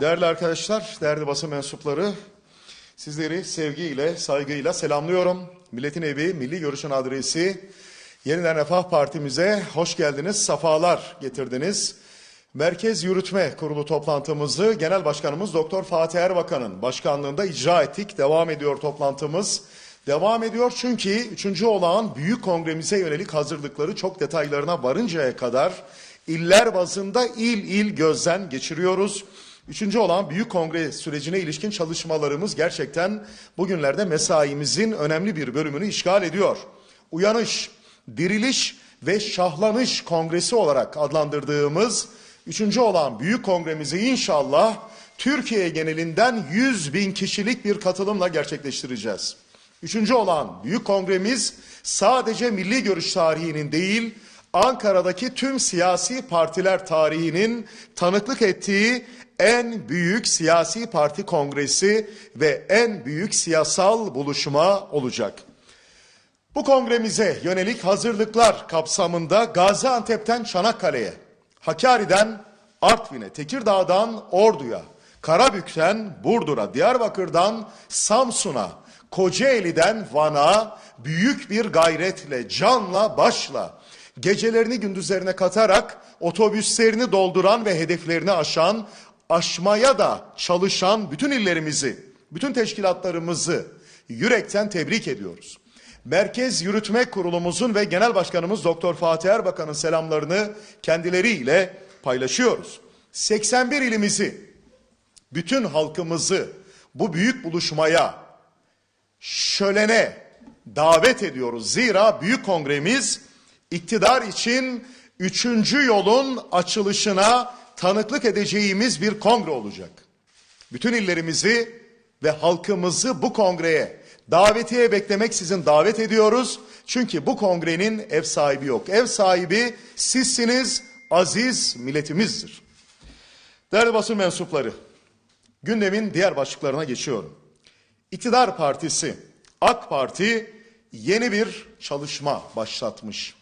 Değerli arkadaşlar, değerli basın mensupları, sizleri sevgiyle, saygıyla selamlıyorum. Milletin Evi, Milli Görüş'ün adresi Yeniden Refah Partimize hoş geldiniz, safalar getirdiniz. Merkez Yürütme Kurulu toplantımızı Genel Başkanımız Doktor Fatih Erbakan'ın başkanlığında icra ettik. Devam ediyor toplantımız. Devam ediyor çünkü üçüncü olağan büyük kongremize yönelik hazırlıkları çok detaylarına varıncaya kadar iller bazında il il gözden geçiriyoruz. Üçüncü olan büyük kongre sürecine ilişkin çalışmalarımız gerçekten bugünlerde mesaimizin önemli bir bölümünü işgal ediyor. Uyanış, diriliş ve şahlanış kongresi olarak adlandırdığımız üçüncü olan büyük kongremizi inşallah Türkiye genelinden 100 bin kişilik bir katılımla gerçekleştireceğiz. Üçüncü olan büyük kongremiz sadece milli görüş tarihinin değil, Ankara'daki tüm siyasi partiler tarihinin tanıklık ettiği en büyük siyasi parti kongresi ve en büyük siyasal buluşma olacak. Bu kongremize yönelik hazırlıklar kapsamında Gaziantep'ten Çanakkale'ye, Hakkari'den Artvin'e, Tekirdağ'dan Ordu'ya, Karabük'ten Burdur'a, Diyarbakır'dan Samsun'a, Kocaeli'den Van'a büyük bir gayretle, canla, başla, gecelerini gündüzlerine katarak otobüslerini dolduran ve hedeflerini aşan, aşmaya da çalışan bütün illerimizi, bütün teşkilatlarımızı yürekten tebrik ediyoruz. Merkez Yürütme Kurulumuzun ve Genel Başkanımız Doktor Fatih Erbakan'ın selamlarını kendileriyle paylaşıyoruz. 81 ilimizi, bütün halkımızı bu büyük buluşmaya, şölene davet ediyoruz. Zira büyük kongremiz iktidar için üçüncü yolun açılışına tanıklık edeceğimiz bir kongre olacak. Bütün illerimizi ve halkımızı bu kongreye davetiye beklemek sizin davet ediyoruz. Çünkü bu kongrenin ev sahibi yok. Ev sahibi sizsiniz, aziz milletimizdir. Değerli basın mensupları, gündemin diğer başlıklarına geçiyorum. İktidar Partisi, AK Parti yeni bir çalışma başlatmış.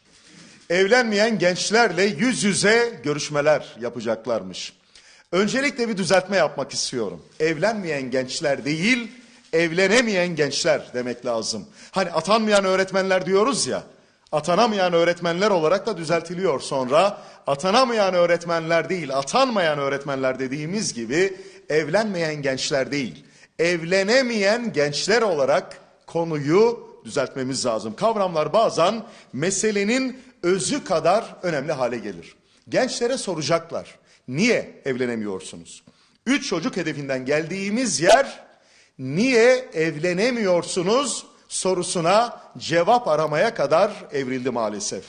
Evlenmeyen gençlerle yüz yüze görüşmeler yapacaklarmış. Öncelikle bir düzeltme yapmak istiyorum. Evlenmeyen gençler değil, evlenemeyen gençler demek lazım. Hani atanmayan öğretmenler diyoruz ya, atanamayan öğretmenler olarak da düzeltiliyor sonra. Atanamayan öğretmenler değil, atanmayan öğretmenler dediğimiz gibi evlenmeyen gençler değil, evlenemeyen gençler olarak konuyu düzeltmemiz lazım. Kavramlar bazen meselenin özü kadar önemli hale gelir. Gençlere soracaklar. Niye evlenemiyorsunuz? Üç çocuk hedefinden geldiğimiz yer niye evlenemiyorsunuz sorusuna cevap aramaya kadar evrildi maalesef.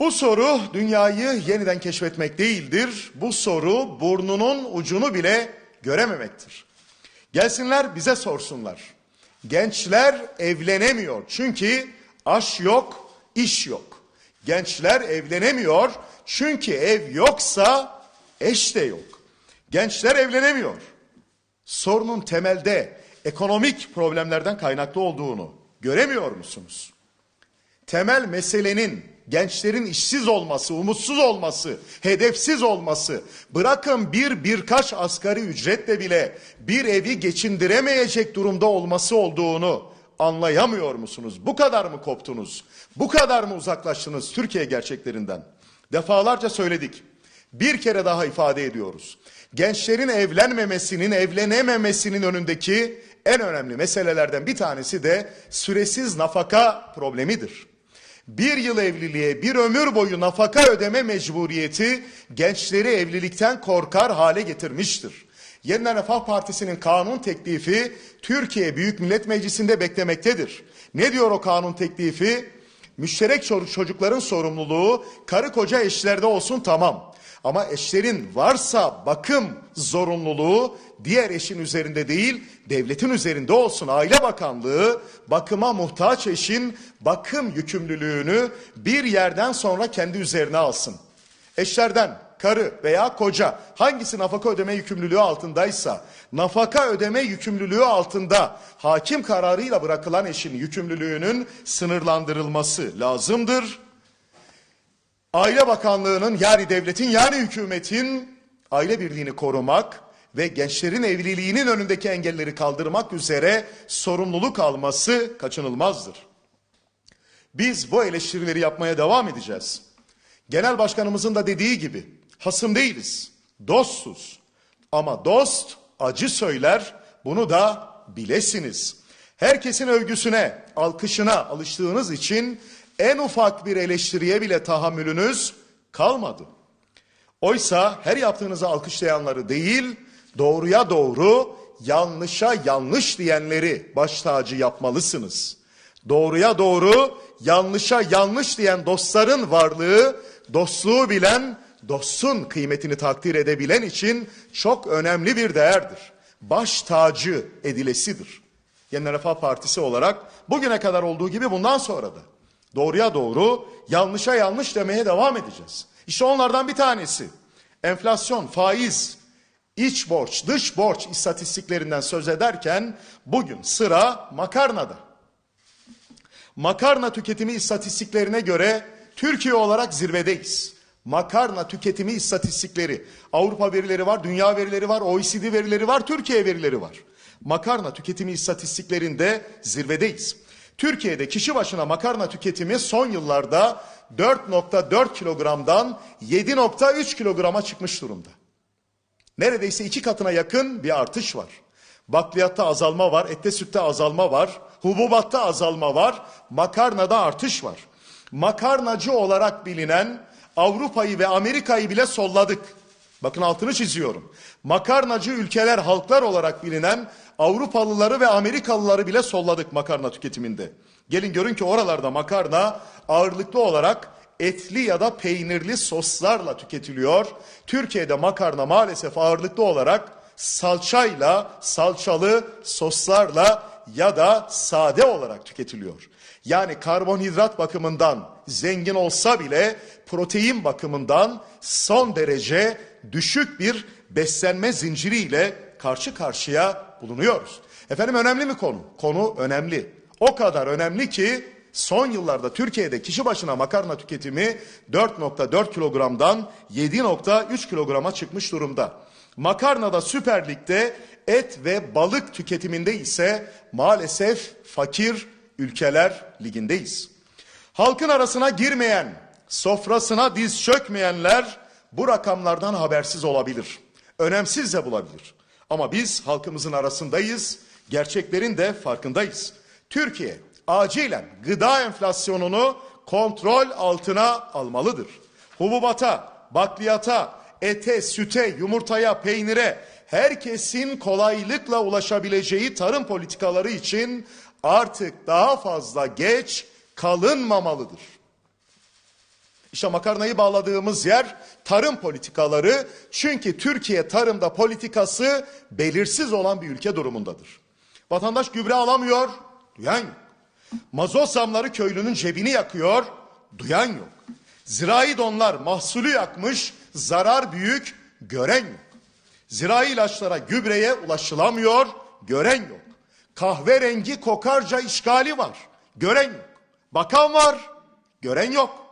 Bu soru dünyayı yeniden keşfetmek değildir. Bu soru burnunun ucunu bile görememektir. Gelsinler bize sorsunlar. Gençler evlenemiyor çünkü aş yok, iş yok. Gençler evlenemiyor çünkü ev yoksa eş de yok. Gençler evlenemiyor. Sorunun temelde ekonomik problemlerden kaynaklı olduğunu göremiyor musunuz? Temel meselenin gençlerin işsiz olması, umutsuz olması, hedefsiz olması, bırakın bir birkaç asgari ücretle bile bir evi geçindiremeyecek durumda olması olduğunu anlayamıyor musunuz? Bu kadar mı koptunuz? Bu kadar mı uzaklaştınız Türkiye gerçeklerinden? Defalarca söyledik. Bir kere daha ifade ediyoruz. Gençlerin evlenmemesinin, evlenememesinin önündeki en önemli meselelerden bir tanesi de süresiz nafaka problemidir. Bir yıl evliliğe bir ömür boyu nafaka ödeme mecburiyeti gençleri evlilikten korkar hale getirmiştir. Yeniden Refah Partisi'nin kanun teklifi Türkiye Büyük Millet Meclisi'nde beklemektedir. Ne diyor o kanun teklifi? Müşterek çocukların sorumluluğu karı koca eşlerde olsun tamam. Ama eşlerin varsa bakım zorunluluğu diğer eşin üzerinde değil devletin üzerinde olsun. Aile Bakanlığı bakıma muhtaç eşin bakım yükümlülüğünü bir yerden sonra kendi üzerine alsın. Eşlerden karı veya koca hangisi nafaka ödeme yükümlülüğü altındaysa nafaka ödeme yükümlülüğü altında hakim kararıyla bırakılan eşin yükümlülüğünün sınırlandırılması lazımdır. Aile Bakanlığı'nın yani devletin yani hükümetin aile birliğini korumak ve gençlerin evliliğinin önündeki engelleri kaldırmak üzere sorumluluk alması kaçınılmazdır. Biz bu eleştirileri yapmaya devam edeceğiz. Genel başkanımızın da dediği gibi hasım değiliz, dostuz. Ama dost acı söyler, bunu da bilesiniz. Herkesin övgüsüne, alkışına alıştığınız için en ufak bir eleştiriye bile tahammülünüz kalmadı. Oysa her yaptığınızı alkışlayanları değil, doğruya doğru, yanlışa yanlış diyenleri baş tacı yapmalısınız. Doğruya doğru, yanlışa yanlış diyen dostların varlığı, dostluğu bilen, dostun kıymetini takdir edebilen için çok önemli bir değerdir. Baş tacı edilesidir. Yeniden Refah Partisi olarak bugüne kadar olduğu gibi bundan sonra da doğruya doğru, yanlışa yanlış demeye devam edeceğiz. İşte onlardan bir tanesi. Enflasyon, faiz, iç borç, dış borç istatistiklerinden söz ederken bugün sıra makarnada. Makarna tüketimi istatistiklerine göre Türkiye olarak zirvedeyiz. Makarna tüketimi istatistikleri, Avrupa verileri var, dünya verileri var, OECD verileri var, Türkiye verileri var. Makarna tüketimi istatistiklerinde zirvedeyiz. Türkiye'de kişi başına makarna tüketimi son yıllarda 4.4 kilogramdan 7.3 kilograma çıkmış durumda. Neredeyse iki katına yakın bir artış var. Bakliyatta azalma var, ette sütte azalma var, hububatta azalma var, makarnada artış var. Makarnacı olarak bilinen Avrupa'yı ve Amerika'yı bile solladık. Bakın altını çiziyorum. Makarnacı ülkeler, halklar olarak bilinen Avrupalıları ve Amerikalıları bile solladık makarna tüketiminde. Gelin görün ki oralarda makarna ağırlıklı olarak etli ya da peynirli soslarla tüketiliyor. Türkiye'de makarna maalesef ağırlıklı olarak salçayla, salçalı soslarla ya da sade olarak tüketiliyor. Yani karbonhidrat bakımından zengin olsa bile protein bakımından son derece düşük bir beslenme zinciriyle karşı karşıya bulunuyoruz. Efendim önemli mi konu? Konu önemli. O kadar önemli ki son yıllarda Türkiye'de kişi başına makarna tüketimi 4.4 kilogramdan 7.3 kilograma çıkmış durumda. Makarnada Süper Lig'de et ve balık tüketiminde ise maalesef fakir ülkeler ligindeyiz. Halkın arasına girmeyen, sofrasına diz çökmeyenler bu rakamlardan habersiz olabilir. Önemsiz de bulabilir. Ama biz halkımızın arasındayız, gerçeklerin de farkındayız. Türkiye acilen gıda enflasyonunu kontrol altına almalıdır. Hububata, bakliyata, ete, süte, yumurtaya, peynire herkesin kolaylıkla ulaşabileceği tarım politikaları için artık daha fazla geç kalınmamalıdır. İşte makarnayı bağladığımız yer tarım politikaları. Çünkü Türkiye tarımda politikası belirsiz olan bir ülke durumundadır. Vatandaş gübre alamıyor, duyan yok. Mazot zamları köylünün cebini yakıyor, duyan yok. Zirai donlar mahsulü yakmış, zarar büyük, gören yok. Zirai ilaçlara, gübreye ulaşılamıyor, gören yok. Kahverengi kokarca işgali var, gören yok. Bakan var, gören yok.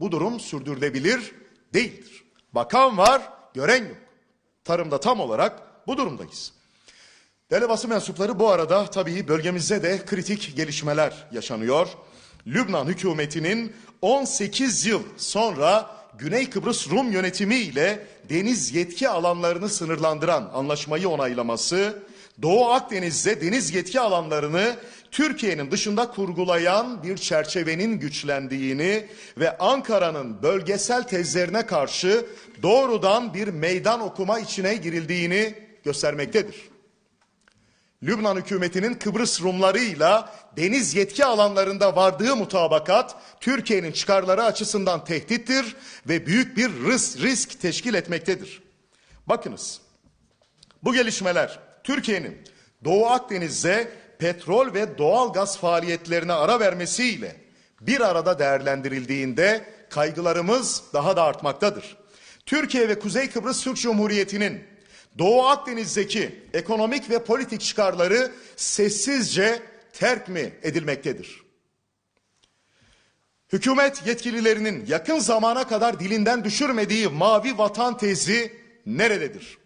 Bu durum sürdürülebilir değildir. Bakan var, gören yok. Tarımda tam olarak bu durumdayız. Değerli basın mensupları bu arada tabii bölgemizde de kritik gelişmeler yaşanıyor. Lübnan hükümetinin 18 yıl sonra Güney Kıbrıs Rum yönetimi ile deniz yetki alanlarını sınırlandıran anlaşmayı onaylaması, Doğu Akdeniz'de deniz yetki alanlarını Türkiye'nin dışında kurgulayan bir çerçevenin güçlendiğini ve Ankara'nın bölgesel tezlerine karşı doğrudan bir meydan okuma içine girildiğini göstermektedir. Lübnan hükümetinin Kıbrıs Rumlarıyla deniz yetki alanlarında vardığı mutabakat Türkiye'nin çıkarları açısından tehdittir ve büyük bir risk, risk teşkil etmektedir. Bakınız bu gelişmeler Türkiye'nin Doğu Akdeniz'de petrol ve doğal gaz faaliyetlerine ara vermesiyle bir arada değerlendirildiğinde kaygılarımız daha da artmaktadır. Türkiye ve Kuzey Kıbrıs Türk Cumhuriyeti'nin Doğu Akdeniz'deki ekonomik ve politik çıkarları sessizce terk mi edilmektedir? Hükümet yetkililerinin yakın zamana kadar dilinden düşürmediği mavi vatan tezi nerededir?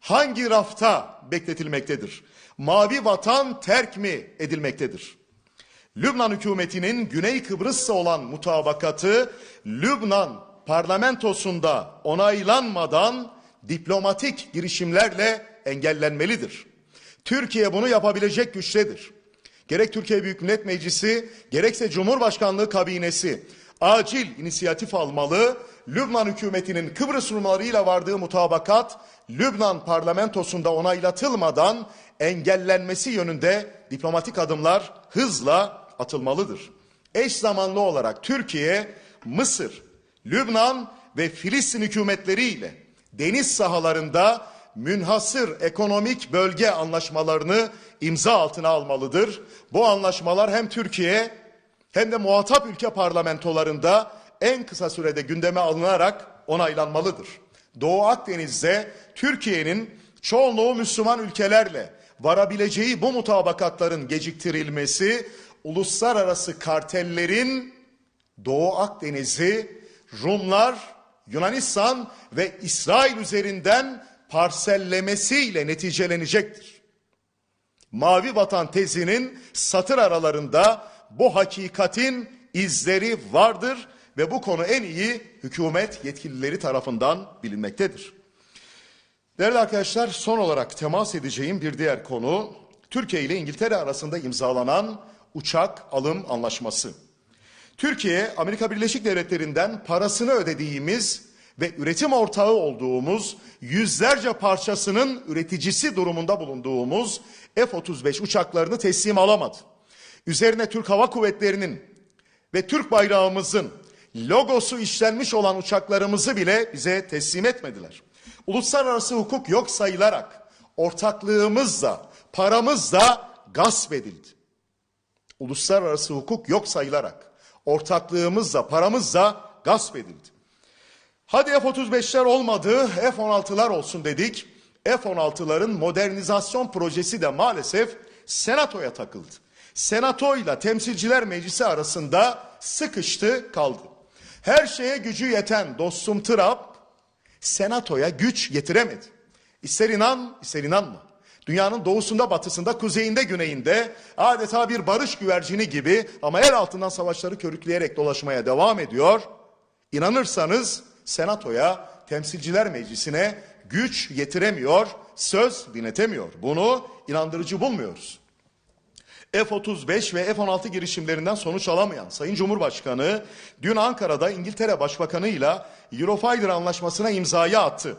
hangi rafta bekletilmektedir? Mavi vatan terk mi edilmektedir? Lübnan hükümetinin Güney Kıbrıs'ta olan mutabakatı Lübnan parlamentosunda onaylanmadan diplomatik girişimlerle engellenmelidir. Türkiye bunu yapabilecek güçtedir. Gerek Türkiye Büyük Millet Meclisi gerekse Cumhurbaşkanlığı kabinesi acil inisiyatif almalı. Lübnan hükümetinin Kıbrıs Rumlarıyla vardığı mutabakat Lübnan parlamentosunda onaylatılmadan engellenmesi yönünde diplomatik adımlar hızla atılmalıdır. Eş zamanlı olarak Türkiye, Mısır, Lübnan ve Filistin hükümetleriyle deniz sahalarında münhasır ekonomik bölge anlaşmalarını imza altına almalıdır. Bu anlaşmalar hem Türkiye hem de muhatap ülke parlamentolarında en kısa sürede gündeme alınarak onaylanmalıdır. Doğu Akdeniz'de Türkiye'nin çoğunluğu Müslüman ülkelerle varabileceği bu mutabakatların geciktirilmesi uluslararası kartellerin Doğu Akdeniz'i Rumlar, Yunanistan ve İsrail üzerinden parsellemesiyle neticelenecektir. Mavi Vatan tezinin satır aralarında bu hakikatin izleri vardır ve bu konu en iyi hükümet yetkilileri tarafından bilinmektedir. Değerli arkadaşlar son olarak temas edeceğim bir diğer konu Türkiye ile İngiltere arasında imzalanan uçak alım anlaşması. Türkiye Amerika Birleşik Devletleri'nden parasını ödediğimiz ve üretim ortağı olduğumuz yüzlerce parçasının üreticisi durumunda bulunduğumuz F-35 uçaklarını teslim alamadı. Üzerine Türk Hava Kuvvetleri'nin ve Türk bayrağımızın logosu işlenmiş olan uçaklarımızı bile bize teslim etmediler. Uluslararası hukuk yok sayılarak ortaklığımızla, paramızla gasp edildi. Uluslararası hukuk yok sayılarak ortaklığımızla, paramızla gasp edildi. Hadi F-35'ler olmadı, F-16'lar olsun dedik. F-16'ların modernizasyon projesi de maalesef Senato'ya takıldı. Senato ile Temsilciler Meclisi arasında sıkıştı kaldı. Her şeye gücü yeten dostum Trump Senato'ya güç getiremedi. İster inan, ister inanma. Dünyanın doğusunda, batısında, kuzeyinde, güneyinde adeta bir barış güvercini gibi ama el altından savaşları körükleyerek dolaşmaya devam ediyor. İnanırsanız Senato'ya, Temsilciler Meclisi'ne güç yetiremiyor, söz dinletemiyor. Bunu inandırıcı bulmuyoruz. F-35 ve F-16 girişimlerinden sonuç alamayan Sayın Cumhurbaşkanı dün Ankara'da İngiltere Başbakanı ile Eurofighter anlaşmasına imzayı attı.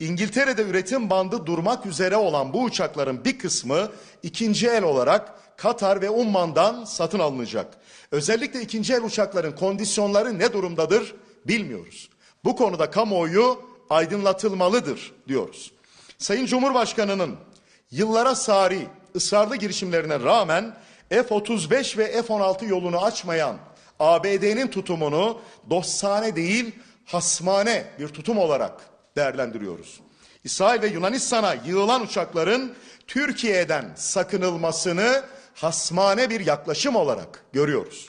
İngiltere'de üretim bandı durmak üzere olan bu uçakların bir kısmı ikinci el olarak Katar ve Umman'dan satın alınacak. Özellikle ikinci el uçakların kondisyonları ne durumdadır bilmiyoruz. Bu konuda kamuoyu aydınlatılmalıdır diyoruz. Sayın Cumhurbaşkanı'nın yıllara sari ısrarlı girişimlerine rağmen F-35 ve F-16 yolunu açmayan ABD'nin tutumunu dostane değil hasmane bir tutum olarak değerlendiriyoruz. İsrail ve Yunanistan'a yığılan uçakların Türkiye'den sakınılmasını hasmane bir yaklaşım olarak görüyoruz.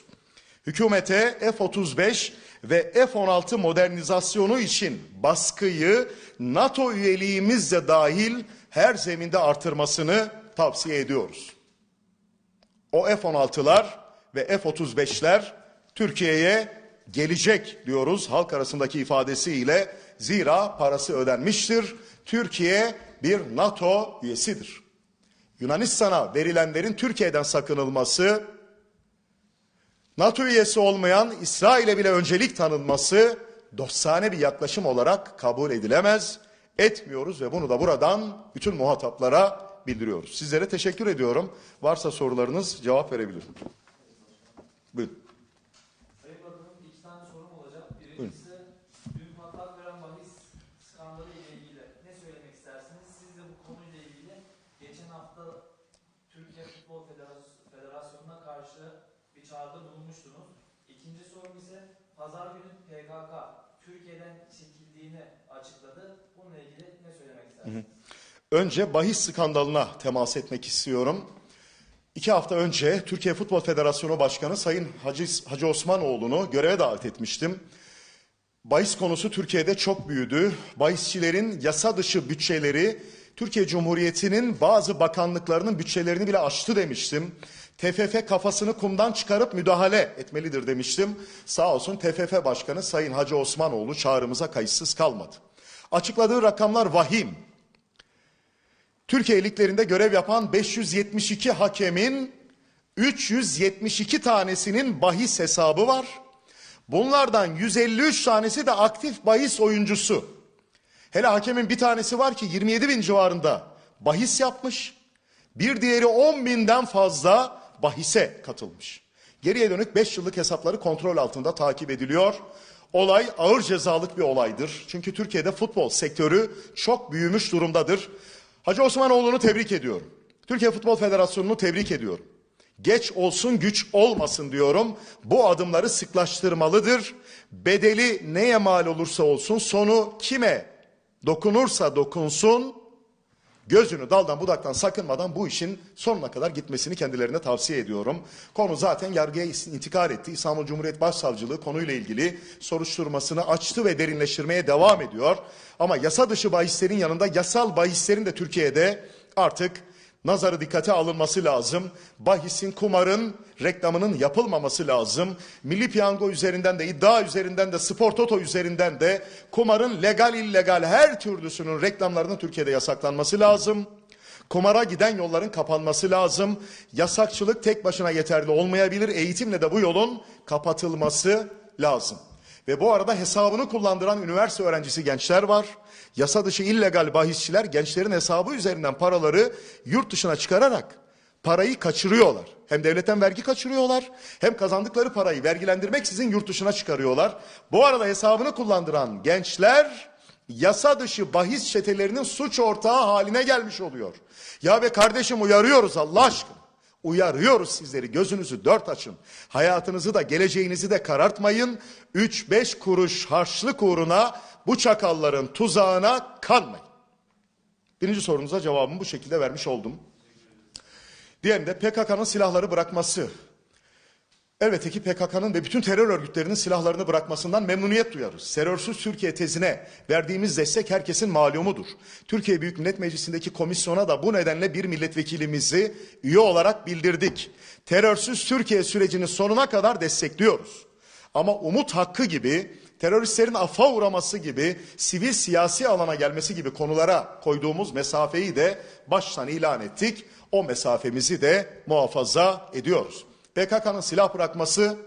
Hükümete F-35 ve F-16 modernizasyonu için baskıyı NATO üyeliğimizle dahil her zeminde artırmasını tavsiye ediyoruz. O F-16'lar ve F-35'ler Türkiye'ye gelecek diyoruz halk arasındaki ifadesiyle. Zira parası ödenmiştir. Türkiye bir NATO üyesidir. Yunanistan'a verilenlerin Türkiye'den sakınılması, NATO üyesi olmayan İsrail'e bile öncelik tanınması dostane bir yaklaşım olarak kabul edilemez. Etmiyoruz ve bunu da buradan bütün muhataplara bildiriyoruz. Sizlere teşekkür ediyorum. Varsa sorularınız cevap verebilirim. Buyurun. Sayın Bakanım iki tane sorum olacak. Buyurun. Birincisi dün patlak veren bahis skandalı ile ilgili ne söylemek istersiniz? Siz de bu konuyla ilgili geçen hafta Türkiye Futbol Federas- Federasyonu'na karşı bir çağrıda bulunmuştunuz. İkinci sorum ise pazar günü PKK Türkiye'den çekildiğini açıkladı. Bununla ilgili ne söylemek istersiniz? Önce bahis skandalına temas etmek istiyorum. İki hafta önce Türkiye Futbol Federasyonu Başkanı Sayın Hacı, Hacı Osmanoğlu'nu göreve davet etmiştim. Bahis konusu Türkiye'de çok büyüdü. Bahisçilerin yasa dışı bütçeleri Türkiye Cumhuriyeti'nin bazı bakanlıklarının bütçelerini bile aştı demiştim. TFF kafasını kumdan çıkarıp müdahale etmelidir demiştim. Sağ olsun TFF Başkanı Sayın Hacı Osmanoğlu çağrımıza kayıtsız kalmadı. Açıkladığı rakamlar vahim. Türkiye liglerinde görev yapan 572 hakemin 372 tanesinin bahis hesabı var. Bunlardan 153 tanesi de aktif bahis oyuncusu. Hele hakemin bir tanesi var ki 27 bin civarında bahis yapmış. Bir diğeri 10 binden fazla bahise katılmış. Geriye dönük 5 yıllık hesapları kontrol altında takip ediliyor. Olay ağır cezalık bir olaydır. Çünkü Türkiye'de futbol sektörü çok büyümüş durumdadır. Hacı Osmanoğlu'nu tebrik ediyorum. Türkiye Futbol Federasyonu'nu tebrik ediyorum. Geç olsun güç olmasın diyorum. Bu adımları sıklaştırmalıdır. Bedeli neye mal olursa olsun sonu kime dokunursa dokunsun gözünü daldan budaktan sakınmadan bu işin sonuna kadar gitmesini kendilerine tavsiye ediyorum. Konu zaten yargıya intikal etti. İstanbul Cumhuriyet Başsavcılığı konuyla ilgili soruşturmasını açtı ve derinleştirmeye devam ediyor. Ama yasa dışı bahislerin yanında yasal bahislerin de Türkiye'de artık nazarı dikkate alınması lazım. Bahisin, kumarın reklamının yapılmaması lazım. Milli piyango üzerinden de, iddia üzerinden de, spor toto üzerinden de kumarın legal illegal her türlüsünün reklamlarının Türkiye'de yasaklanması lazım. Kumara giden yolların kapanması lazım. Yasakçılık tek başına yeterli olmayabilir. Eğitimle de bu yolun kapatılması lazım. Ve bu arada hesabını kullandıran üniversite öğrencisi gençler var. Yasa dışı illegal bahisçiler gençlerin hesabı üzerinden paraları yurt dışına çıkararak parayı kaçırıyorlar. Hem devletten vergi kaçırıyorlar hem kazandıkları parayı vergilendirmeksizin yurt dışına çıkarıyorlar. Bu arada hesabını kullandıran gençler yasa dışı bahis çetelerinin suç ortağı haline gelmiş oluyor. Ya be kardeşim uyarıyoruz Allah aşkına. Uyarıyoruz sizleri gözünüzü dört açın. Hayatınızı da geleceğinizi de karartmayın. 3-5 kuruş harçlık uğruna bu çakalların tuzağına kanmayın. Birinci sorunuza cevabımı bu şekilde vermiş oldum. Diğerinde PKK'nın silahları bırakması. Elbette ki PKK'nın ve bütün terör örgütlerinin silahlarını bırakmasından memnuniyet duyarız. Terörsüz Türkiye tezine verdiğimiz destek herkesin malumudur. Türkiye Büyük Millet Meclisi'ndeki komisyona da bu nedenle bir milletvekilimizi üye olarak bildirdik. Terörsüz Türkiye sürecini sonuna kadar destekliyoruz. Ama umut hakkı gibi, teröristlerin affa uğraması gibi, sivil siyasi alana gelmesi gibi konulara koyduğumuz mesafeyi de baştan ilan ettik. O mesafemizi de muhafaza ediyoruz. PKK'nın silah bırakması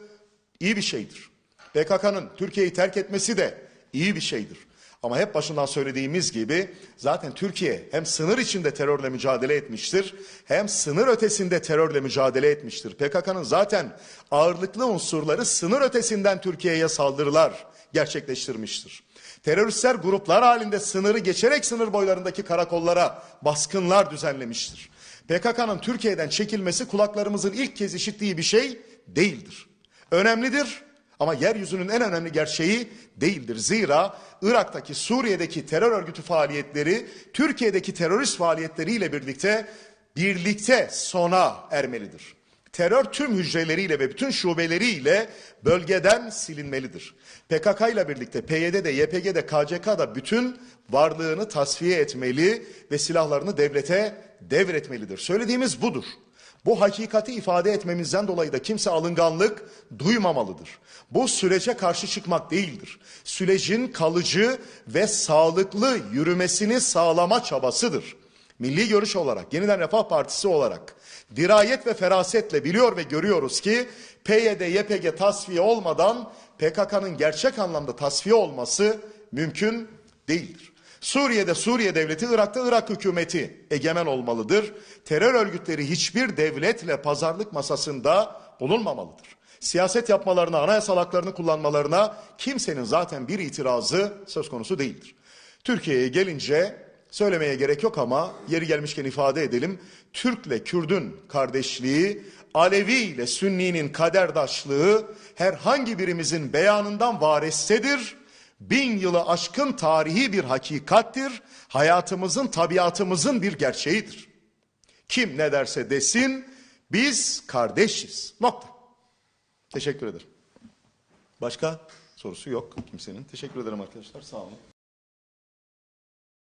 iyi bir şeydir. PKK'nın Türkiye'yi terk etmesi de iyi bir şeydir. Ama hep başından söylediğimiz gibi zaten Türkiye hem sınır içinde terörle mücadele etmiştir hem sınır ötesinde terörle mücadele etmiştir. PKK'nın zaten ağırlıklı unsurları sınır ötesinden Türkiye'ye saldırılar gerçekleştirmiştir. Teröristler gruplar halinde sınırı geçerek sınır boylarındaki karakollara baskınlar düzenlemiştir. PKK'nın Türkiye'den çekilmesi kulaklarımızın ilk kez işittiği bir şey değildir. Önemlidir ama yeryüzünün en önemli gerçeği değildir. Zira Irak'taki, Suriye'deki terör örgütü faaliyetleri Türkiye'deki terörist faaliyetleriyle birlikte birlikte sona ermelidir. Terör tüm hücreleriyle ve bütün şubeleriyle bölgeden silinmelidir. PKK ile birlikte PYD de, YPG bütün varlığını tasfiye etmeli ve silahlarını devlete devretmelidir. Söylediğimiz budur. Bu hakikati ifade etmemizden dolayı da kimse alınganlık duymamalıdır. Bu sürece karşı çıkmak değildir. Sürecin kalıcı ve sağlıklı yürümesini sağlama çabasıdır. Milli görüş olarak, Yeniden Refah Partisi olarak dirayet ve ferasetle biliyor ve görüyoruz ki PYD, YPG tasfiye olmadan PKK'nın gerçek anlamda tasfiye olması mümkün değildir. Suriye'de Suriye devleti, Irak'ta Irak hükümeti egemen olmalıdır. Terör örgütleri hiçbir devletle pazarlık masasında bulunmamalıdır. Siyaset yapmalarına, anayasal haklarını kullanmalarına kimsenin zaten bir itirazı söz konusu değildir. Türkiye'ye gelince söylemeye gerek yok ama yeri gelmişken ifade edelim. Türk'le Kürd'ün kardeşliği, Alevi ile Sünni'nin kaderdaşlığı herhangi birimizin beyanından varessedir bin yılı aşkın tarihi bir hakikattir. Hayatımızın, tabiatımızın bir gerçeğidir. Kim ne derse desin biz kardeşiz. Nokta. Teşekkür ederim. Başka sorusu yok kimsenin. Teşekkür ederim arkadaşlar. Sağ olun.